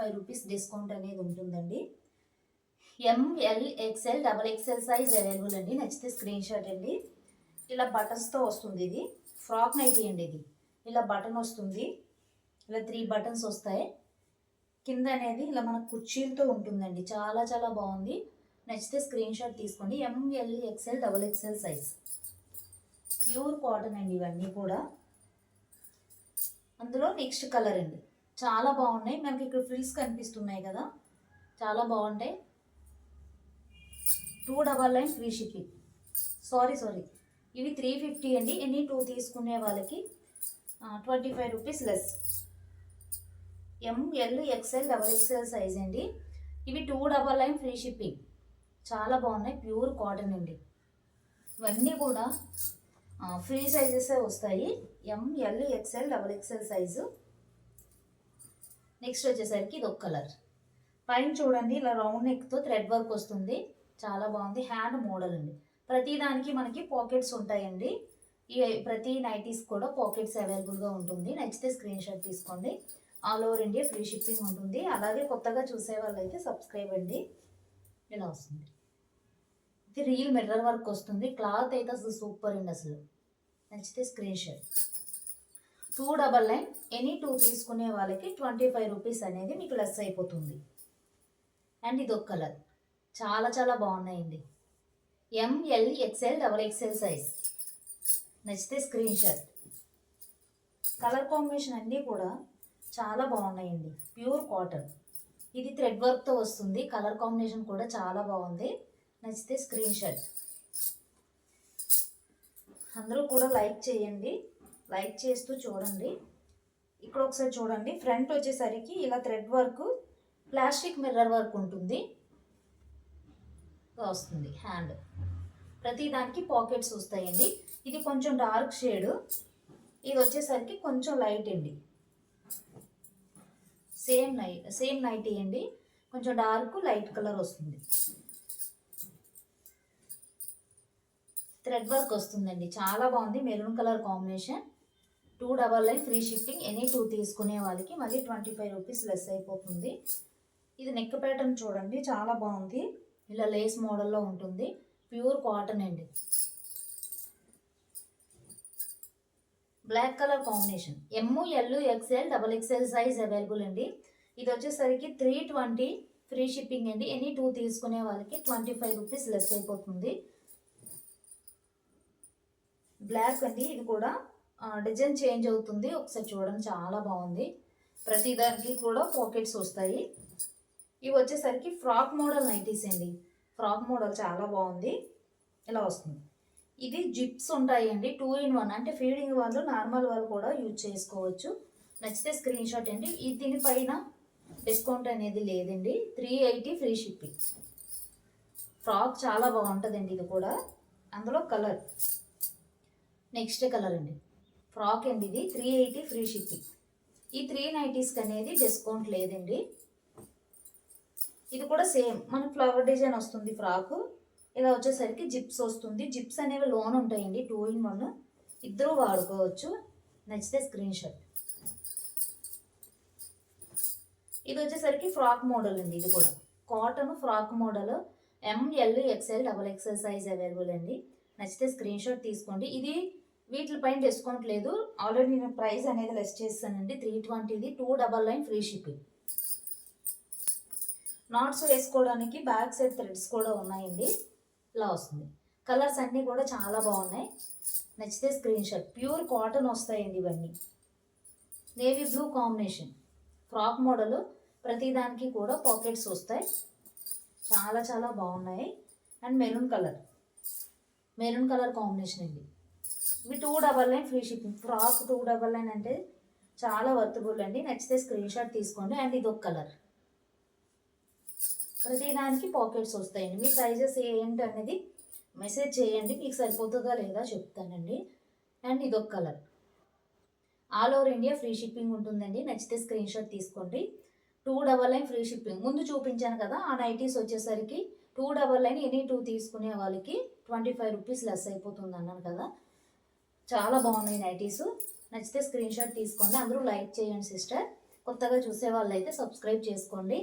Five rupees discount అనేది ఉంటుందండి. M L XL double XL size available అండి. నచ్చితే స్క్రీన్ షాట్ అండి. ఇలా బటన్స్తో వస్తుంది ఇది. ఫ్రాక్ నైటీ అండి ఇది. ఇలా బటన్ వస్తుంది. ఇలా త్రీ బటన్స్ వస్తాయి. కింద అనేది ఇలా మన కుర్చీలతో ఉంటుందండి. చాలా చాలా బాగుంది. నచ్చితే స్క్రీన్ షాట్ తీసుకోండి. M L XL double XL size pure cotton అండి ఇవన్నీ కూడా. అందులో నెక్స్ట్ కలర్ అండి. చాలా బాగున్నాయి. మనకి ఇక్కడ ఫ్రిల్స్ కనిపిస్తున్నాయి కదా. చాలా బాగుంటాయి. Two double nine free shipping sorry sorry ఇవి త్రీ ఫిఫ్టీ అండి. ఎనీ టూ తీసుకునే వాళ్ళకి twenty five rupees less M L XL double XL size అండి. ఇవి two double nine free shipping చాలా బాగున్నాయి. ప్యూర్ కాటన్ అండి. ఇవన్నీ కూడా ఫ్రీ సైజెసే వస్తాయి. M L XL double XL size next వచ్చేసరికి ఇది ఒక కలర్ పైన చూడండి ఇలా రౌండ్ నెక్తో థ్రెడ్ వర్క్ వస్తుంది. చాలా బాగుంది. హ్యాండ్ మోడల్ అండి. ప్రతి దానికి మనకి పాకెట్స్ ఉంటాయండి. ఈ ప్రతి నైటీస్ కూడా పాకెట్స్ అవైలబుల్గా ఉంటుంది. నచ్చితే స్క్రీన్ షాట్ తీసుకోండి. All over India free shipping ఉంటుంది. అలాగే కొత్తగా చూసే వాళ్ళైతే సబ్స్క్రైబ్ అండి. ఇలా వస్తుంది. ఇది రియల్ మిర్రర్ వర్క్ వస్తుంది. క్లాత్ అయితే అసలు సూపర్ అండి అసలు. నచ్చితే screen shot two double nine any two తీసుకునే వాళ్ళకి ట్వంటీ ఫైవ్ రూపీస్ అనేది మీకు లెస్ అయిపోతుంది. అండ్ ఇది ఒక కలర్. చాలా చాలా బాగున్నాయండి. M L XL double XL size నచ్చితే స్క్రీన్ షాట్ కలర్ కాంబినేషన్ అన్నీ కూడా చాలా బాగున్నాయండి. ప్యూర్ కాటన్ ఇది థ్రెడ్ వర్క్తో వస్తుంది. కలర్ కాంబినేషన్ కూడా చాలా బాగుంది. నచ్చితే స్క్రీన్ షాట్ అందరూ కూడా లైక్ చేయండి. లైక్ చేస్తూ చూడండి. ఇక్కడ ఒకసారి చూడండి. ఫ్రంట్ వచ్చేసరికి ఇలా thread work plastic mirror work ఉంటుంది. వస్తుంది హ్యాండ్. ప్రతి దానికి పాకెట్స్ వస్తాయండి. ఇది కొంచెం డార్క్ షేడ్. ఇది వచ్చేసరికి కొంచెం లైట్ అండి. సేమ్ నైట్ సేమ్ నైట్ అండి. కొంచెం డార్క్ లైట్ కలర్ వస్తుంది. థ్రెడ్ వర్క్ వస్తుందండి. చాలా బాగుంది. Maroon colour combination. Two double nine free shipping any two తీసుకునే వాళ్ళకి మళ్ళీ ట్వంటీ ఫైవ్ రూపీస్ లెస్ అయిపోతుంది. ఇది నెక్ ప్యాటర్న్ చూడండి చాలా బాగుంది. ఇలా లేస్ మోడల్లో ఉంటుంది. ప్యూర్ కాటన్ అండి. Black colour combination. M L XL double XL size available అండి. ఇది వచ్చేసరికి త్రీ ట్వంటీ ఫ్రీ షిప్పింగ్ అండి. ఎనీ టూ తీసుకునే వాళ్ళకి ట్వంటీ ఫైవ్ రూపీస్ లెస్ అయిపోతుంది. బ్లాక్ అండి ఇది కూడా డిజైన్ చేంజ్ అవుతుంది. ఒకసారి చూడండి చాలా బాగుంది. ప్రతి దానికి కూడా పాకెట్స్ వస్తాయి. ఇవి వచ్చేసరికి ఫ్రాక్ మోడల్ నైటీస్ అండి. ఫ్రాక్ మోడల్ చాలా బాగుంది. ఇలా వస్తుంది. ఇది జిప్స్ ఉంటాయండి. Two in one. అంటే ఫీడింగ్ వాళ్ళు నార్మల్ వాళ్ళు కూడా యూజ్ చేసుకోవచ్చు. నచ్చితే స్క్రీన్ షాట్ అండి. ఇది దీనిపైన డిస్కౌంట్ అనేది లేదండి. Three eighty free shipping. Frock చాలా బాగుంటుందండి ఇది కూడా. అందులో కలర్. నెక్స్ట్ కలర్ అండి. ఫ్రాక్ అండి ఇది. త్రీ ఎయిటీ ఫ్రీ షిప్పింగ్ ఈ త్రీ నైటీస్కి అనేది డిస్కౌంట్ లేదండి. ఇది కూడా సేమ్ మన ఫ్లవర్ డిజైన్ వస్తుంది ఫ్రాకు ఇలా వచ్చేసరికి జిప్స్ వస్తుంది. జిప్స్ అనేవి లోన్ ఉంటాయండి. టూ ఇన్ వన్ ఇద్దరు వాడుకోవచ్చు. నచ్చితే స్క్రీన్ షాట్ ఇది వచ్చేసరికి ఫ్రాక్ మోడల్ అండి ఇది కూడా. Cotton frock model M L XL double XL size available అండి. నచ్చితే స్క్రీన్ షాట్ తీసుకోండి. ఇది వీటిపైన డిస్కౌంట్ లేదు. ఆల్రెడీ నేను ప్రైస్ అనేది లెస్ చేస్తానండి three ట్వంటీది two double nine free shipping. Knots వేసుకోవడానికి బ్యాక్ సైడ్ థ్రెడ్స్ కూడా ఉన్నాయండి. ఇలా వస్తుంది. కలర్స్ అన్నీ కూడా చాలా బాగున్నాయి. నచ్చితే స్క్రీన్ షాట్ ప్యూర్ కాటన్ వస్తాయండి ఇవన్నీ. Navy blue combination frock model ప్రతిదానికి కూడా పాకెట్స్ వస్తాయి. చాలా చాలా బాగున్నాయి. And maroon colour maroon colour combination అండి. Two double nine free shipping. Frock two double nine అంటే చాలా వర్తబుల్ అండి. నచ్చితే స్క్రీన్ షాట్ తీసుకోండి. అండ్ ఇది ఒక కలర్. ప్రతిదానికి పాకెట్స్ వస్తాయండి. మీ సైజెస్ ఏంటి అనేది మెసేజ్ చేయండి. మీకు సరిపోతుందా లేదా చెప్తానండి. అండ్ ఇదొక colour. All over India free shipping ఉంటుందండి. నచ్చితే స్క్రీన్ షాట్ తీసుకోండి. Two double nine free shipping. ముందు చూపించాను కదా ఆ నైటీస్ వచ్చేసరికి two double nine any two తీసుకునే వాళ్ళకి ట్వంటీ ఫైవ్ రూపీస్ లెస్ అయిపోతుంది అన్నాను కదా. చాలా బాగున్నాయి నైటీస్. నచ్చితే స్క్రీన్ షాట్ తీసుకోండి. అందరూ లైక్ చేయండి సిస్టర్. కొత్తగా చూసే వాళ్ళు అయితే సబ్స్క్రైబ్ చేసుకోండి.